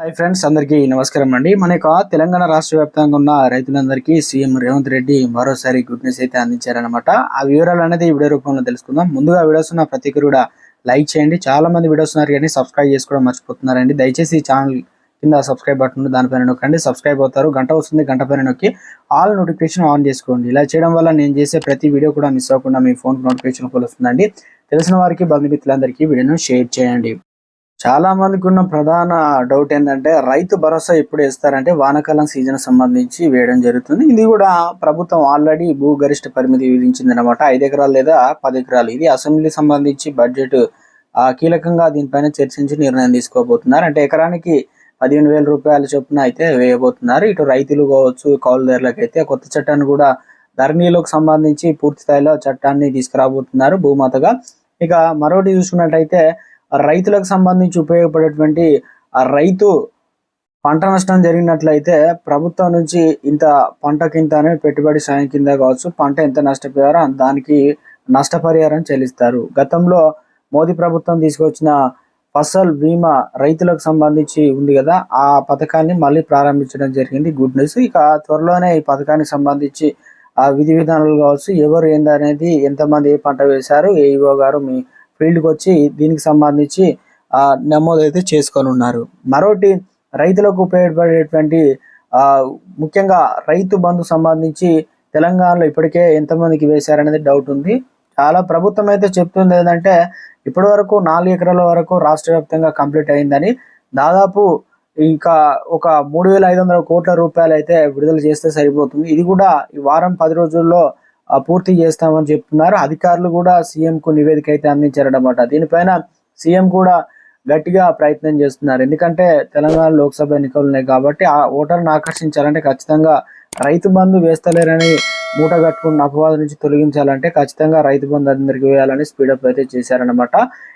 Hi friends అందరికీ నమస్కారం అండి. మన యొక్క తెలంగాణ రాష్ట్ర వ్యాప్తంగా ఉన్న రైతులందరికీ సీఎం రేవంత్ రెడ్డి మరోసారి గుడ్ న్యూస్ అయితే అందించారనమాట ఆ వివరాలు అనేది వీడియో రూపంలో తెలుసుకుందాం. ముందుగా వీడియోస్ ఉన్న ప్రతి కూడా లైక్ చేయండి. చాలా మంది వీడియోస్ ఉన్నారు కానీ సబ్స్క్రైబ్ చేసుకోవడం మర్చిపోతున్నారండి. దయచేసి ఛానల్ కింద సబ్స్క్రైబ్ బటన్ ఉంది దానిపైన నొక్కండి. సబ్స్క్రైబ్ అవుతారు గంట వస్తుంది గంట పైన నొక్కి ఆల్ నోటిఫికేషన్ ఆన్ చేసుకోండి. ఇలా చేయడం వల్ల నేను చేసే ప్రతి వీడియో కూడా మిస్ అవ్వకుండా మీ ఫోన్ నోటిఫికేషన్ వస్తుందండి. తెలిసిన వారికి బంధుమిత్రులందరికీ వీడియోను షేర్ చేయండి. చాలా మందికి ఉన్న ప్రధాన డౌట్ ఏంటంటే రైతు భరోసా ఎప్పుడు వేస్తారంటే వానాకాలం సీజన్ సంబంధించి వేయడం జరుగుతుంది. ఇది కూడా ప్రభుత్వం ఆల్రెడీ భూ గరిష్ట పరిమితి విధించింది అనమాట ఐదు ఎకరాలు లేదా పది ఎకరాలు. ఇది అసెంబ్లీ సంబంధించి బడ్జెట్ కీలకంగా దీనిపైన చర్చించి నిర్ణయం తీసుకోబోతున్నారు. అంటే ఎకరానికి పదిహేను వేల రూపాయల చొప్పున అయితే వేయబోతున్నారు. ఇటు రైతులు కావచ్చు కౌలుదారులకైతే అయితే కొత్త చట్టాన్ని కూడా ధరణిలోకి సంబంధించి పూర్తి స్థాయిలో చట్టాన్ని తీసుకురాబోతున్నారు భూమాతగా. ఇక మరొకటి చూసుకున్నట్టయితే రైతులకు సంబంధించి ఉపయోగపడేటువంటి ఆ రైతు పంట నష్టం జరిగినట్లయితే ప్రభుత్వం నుంచి ఇంత పంటకి ఇంత అనే పెట్టుబడి సాయం కింద కావచ్చు పంట ఎంత నష్టపోయారో దానికి నష్టపరిహారం చెల్లిస్తారు. గతంలో మోదీ ప్రభుత్వం తీసుకొచ్చిన ఫసల్ బీమా రైతులకు సంబంధించి ఉంది కదా ఆ పథకాన్ని మళ్ళీ ప్రారంభించడం జరిగింది. Good news. ఇక త్వరలోనే ఈ పథకానికి సంబంధించి ఆ విధి విధానాలు కావచ్చు ఎవరు ఏందనేది ఎంతమంది ఏ పంట వేశారు ఏఈఓ గారు మీ ఫీల్డ్కి వచ్చి దీనికి సంబంధించి నమోదు అయితే చేసుకొని ఉన్నారు. మరోటి రైతులకు ఉపయోగపడేటువంటి ముఖ్యంగా రైతు బంధు సంబంధించి తెలంగాణలో ఇప్పటికే ఎంతమందికి వేశారనేది డౌట్ ఉంది. చాలా ప్రభుత్వం అయితే చెప్తుంది ఏంటంటే ఇప్పటి వరకు నాలుగు ఎకరాల వరకు రాష్ట్ర వ్యాప్తంగా కంప్లీట్ అయిందని. దాదాపు ఇంకా ఒక మూడు వేల ఐదు వందల కోట్ల రూపాయలు అయితే విడుదల చేస్తే సరిపోతుంది. ఇది కూడా ఈ వారం పది రోజుల్లో పూర్తి చేస్తామని చెప్తున్నారు. అధికారులు కూడా సీఎంకు నివేదిక అయితే అందించారన్నమాట. దీనిపైన సీఎం కూడా గట్టిగా ప్రయత్నం చేస్తున్నారు. ఎందుకంటే తెలంగాణ లోక్సభ ఎన్నికలు ఉన్నాయి కాబట్టి ఆ ఓటర్ని ఆకర్షించాలంటే ఖచ్చితంగా రైతు బంధు వేస్తలేరని మూట కట్టుకున్న అపవాదం నుంచి తొలగించాలంటే ఖచ్చితంగా రైతు బంధు అందరికి వేయాలని స్పీడప్ అయితే చేశారనమాట